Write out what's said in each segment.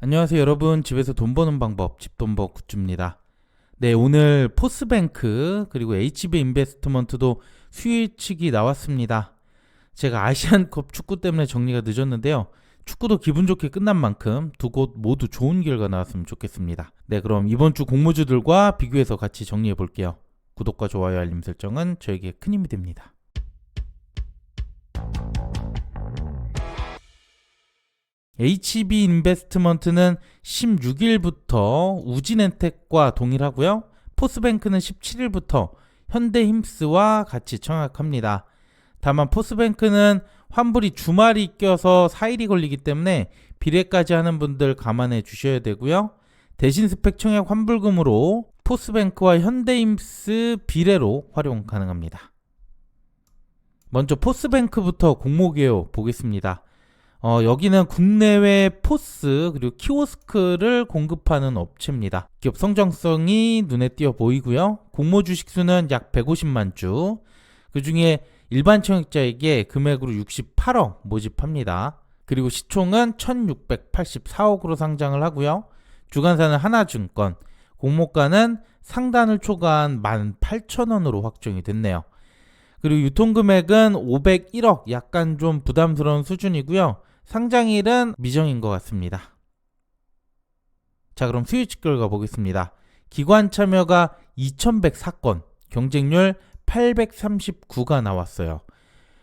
안녕하세요 여러분. 집에서 돈 버는 방법 집돈버 굿즈입니다. 네 오늘 포스뱅크 그리고 HB 인베스트먼트도 수요일치기 나왔습니다. 제가 아시안컵 축구 때문에 정리가 늦었는데요. 축구도 기분 좋게 끝난 만큼 두 곳 모두 좋은 결과 나왔으면 좋겠습니다. 네 그럼 이번 주 공모주들과 비교해서 같이 정리해 볼게요. 구독과 좋아요 알림 설정은 저에게 큰 힘이 됩니다 HB 인베스트먼트는 16일부터 우진엔텍과 동일하고요. 포스뱅크는 17일부터 현대힘스와 같이 청약합니다. 다만 포스뱅크는 환불이 주말이 껴서 4일이 걸리기 때문에 비례까지 하는 분들 감안해 주셔야 되고요. 대신 스펙 청약 환불금으로 포스뱅크와 현대힘스 비례로 활용 가능합니다. 먼저 포스뱅크부터 공모개요 보겠습니다. 어, 여기는 국내외 포스 그리고 키오스크를 공급하는 업체입니다. 기업 성장성이 눈에 띄어 보이고요. 공모 주식 수는 약 150만 주. 그 중에 일반 청약자에게 금액으로 68억 모집합니다. 그리고 시총은 1684억으로 상장을 하고요. 주관사는 하나증권, 공모가는 상단을 초과한 18,000원으로 확정이 됐네요. 그리고 유통금액은 501억, 약간 좀 부담스러운 수준이고요. 상장일은 미정인 것 같습니다. 자, 그럼 수요치 결과 보겠습니다. 기관 참여가 2104건, 경쟁률 839가 나왔어요.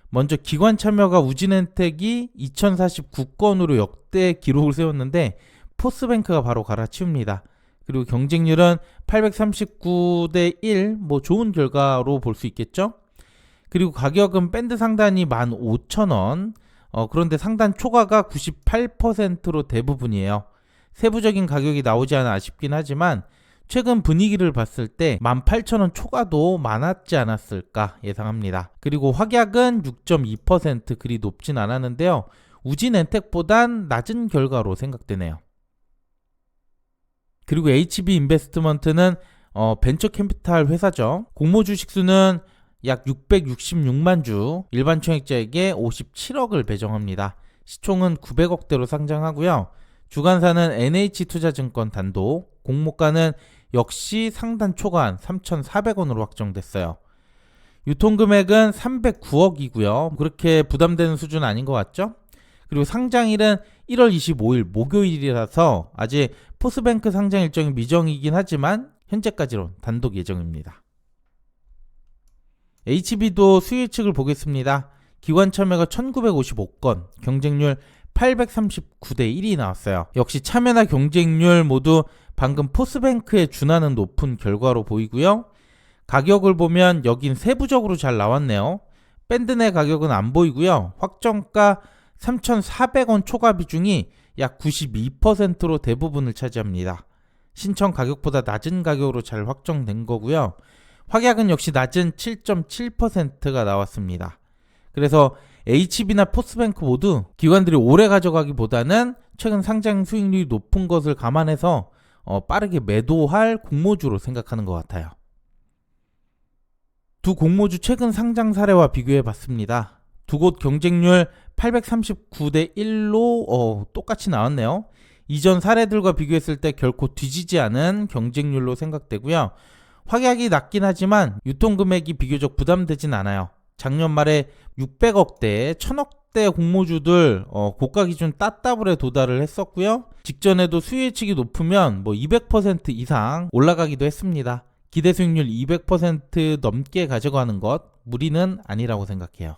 먼저 기관 참여가 우진엔텍이 2049건으로 역대 기록을 세웠는데 포스뱅크가 바로 갈아치웁니다. 그리고 경쟁률은 839대 1, 뭐 좋은 결과로 볼 수 있겠죠? 그리고 가격은 밴드 상단이 15,000원, 어, 그런데 상단 초과가 98%로 대부분이에요. 세부적인 가격이 나오지 않아 아쉽긴 하지만 최근 분위기를 봤을 때 18,000원 초과도 많았지 않았을까 예상합니다. 그리고 확약은 6.2% 그리 높진 않았는데요. 우진 엔텍보단 낮은 결과로 생각되네요. 그리고 HB 인베스트먼트는 어, 벤처 캐피탈 회사죠. 공모 주식 수는 약 666만 주, 일반 청약자에게 57억을 배정합니다. 시총은 900억대로 상장하고요. 주관사는 NH투자증권 단독, 공모가는 역시 상단 초과한 3,400원으로 확정됐어요. 유통금액은 309억이고요. 그렇게 부담되는 수준 아닌 것 같죠? 그리고 상장일은 1월 25일 목요일이라서 아직 포스뱅크 상장 일정이 미정이긴 하지만 현재까지론 단독 예정입니다. HB도 수요 측을 보겠습니다. 기관 참여가 1955건, 경쟁률 839대 1이 나왔어요. 역시 참여나 경쟁률 모두 방금 포스뱅크에 준하는 높은 결과로 보이고요. 가격을 보면 여긴 세부적으로 잘 나왔네요. 밴드 내 가격은 안 보이고요. 확정가 3,400원 초과 비중이 약 92%로 대부분을 차지합니다. 신청 가격보다 낮은 가격으로 잘 확정된 거고요. 확약은 역시 낮은 7.7%가 나왔습니다. 그래서 HB나 포스뱅크 모두 기관들이 오래 가져가기보다는 최근 상장 수익률이 높은 것을 감안해서 어, 빠르게 매도할 공모주로 생각하는 것 같아요. 두 공모주 최근 상장 사례와 비교해 봤습니다. 두 곳 경쟁률 839대 1로 어, 똑같이 나왔네요. 이전 사례들과 비교했을 때 결코 뒤지지 않은 경쟁률로 생각되고요. 확약이 낮긴 하지만 유통 금액이 비교적 부담되진 않아요. 작년 말에 600억대, 1000억대 공모주들 어, 고가 기준 따따블에 도달을 했었고요. 직전에도 수요 예측이 높으면 뭐 200% 이상 올라가기도 했습니다. 기대 수익률 200% 넘게 가져가는 것 무리는 아니라고 생각해요.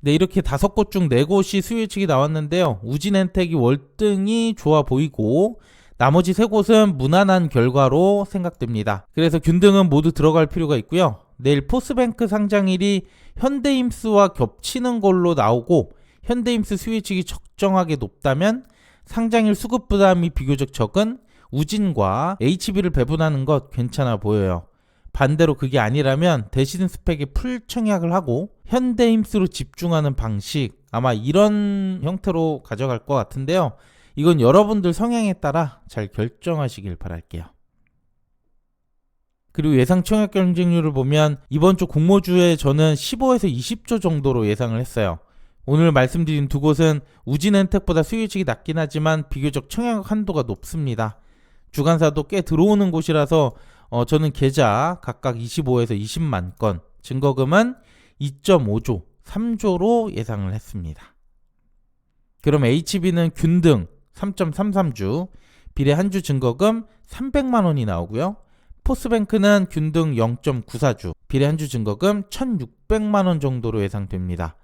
네, 이렇게 다섯 곳 중 네 곳이 수요 예측이 나왔는데요. 우진 엔텍이 월등히 좋아 보이고 나머지 세 곳은 무난한 결과로 생각됩니다. 그래서 균등은 모두 들어갈 필요가 있고요. 내일 포스뱅크 상장일이 현대임스와 겹치는 걸로 나오고 현대임스 수혜측이 적정하게 높다면 상장일 수급 부담이 비교적 적은 우진과 HB를 배분하는 것 괜찮아 보여요. 반대로 그게 아니라면 대신 스펙에 풀 청약을 하고 현대임스로 집중하는 방식 아마 이런 형태로 가져갈 것 같은데요. 이건 여러분들 성향에 따라 잘 결정하시길 바랄게요. 그리고 예상 청약 경쟁률을 보면 이번 주 공모주에 저는 15에서 20조 정도로 예상을 했어요. 오늘 말씀드린 두 곳은 우진엔텍보다 수요직이 낮긴 하지만 비교적 청약 한도가 높습니다. 주간사도 꽤 들어오는 곳이라서 어, 저는 계좌 각각 25에서 20만 건, 증거금은 2.5조, 3조로 예상을 했습니다. 그럼 HB는 균등 3.33주, 비례 한 주 증거금 300만 원이 나오고요. 포스뱅크는 균등 0.94주, 비례 한 주 증거금 1,600만 원 정도로 예상됩니다.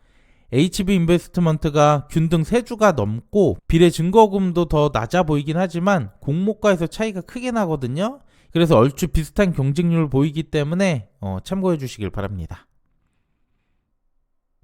HB 인베스트먼트가 균등 3주가 넘고 비례 증거금도 더 낮아 보이긴 하지만 공모가에서 차이가 크게 나거든요. 그래서 얼추 비슷한 경쟁률을 보이기 때문에 어, 참고해 주시길 바랍니다.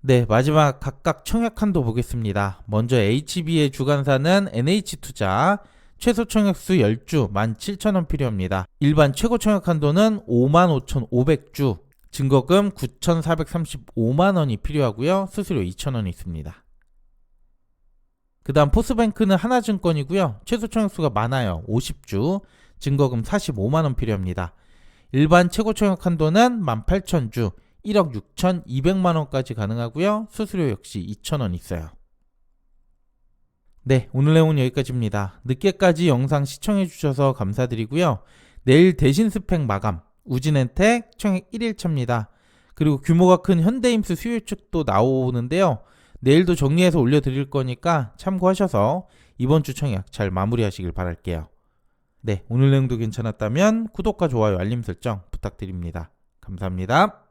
네, 마지막 각각 청약 한도 보겠습니다. 먼저 HB의 주간사는 NH투자 최소 청약수 10주 17,000원 필요합니다. 일반 최고 청약 한도는 55,500주 증거금 9,435만 원이 필요하고요. 수수료 2,000원이 있습니다. 그 다음 포스뱅크는 하나증권이고요. 최소 청약수가 많아요. 50주, 증거금 45만 원 필요합니다. 일반 최고 청약 한도는 18,000주, 1억 6,200만 원까지 가능하고요. 수수료 역시 2,000원 있어요. 네, 오늘 내용은 여기까지입니다. 늦게까지 영상 시청해 주셔서 감사드리고요. 내일 대신 스펙 마감, 우진엔텍 청약 1일차입니다. 그리고 규모가 큰 현대임스 수요 측도 나오는데요. 내일도 정리해서 올려드릴 거니까 참고하셔서 이번 주 청약 잘 마무리하시길 바랄게요. 네, 오늘 내용도 괜찮았다면 구독과 좋아요, 알림 설정 부탁드립니다. 감사합니다.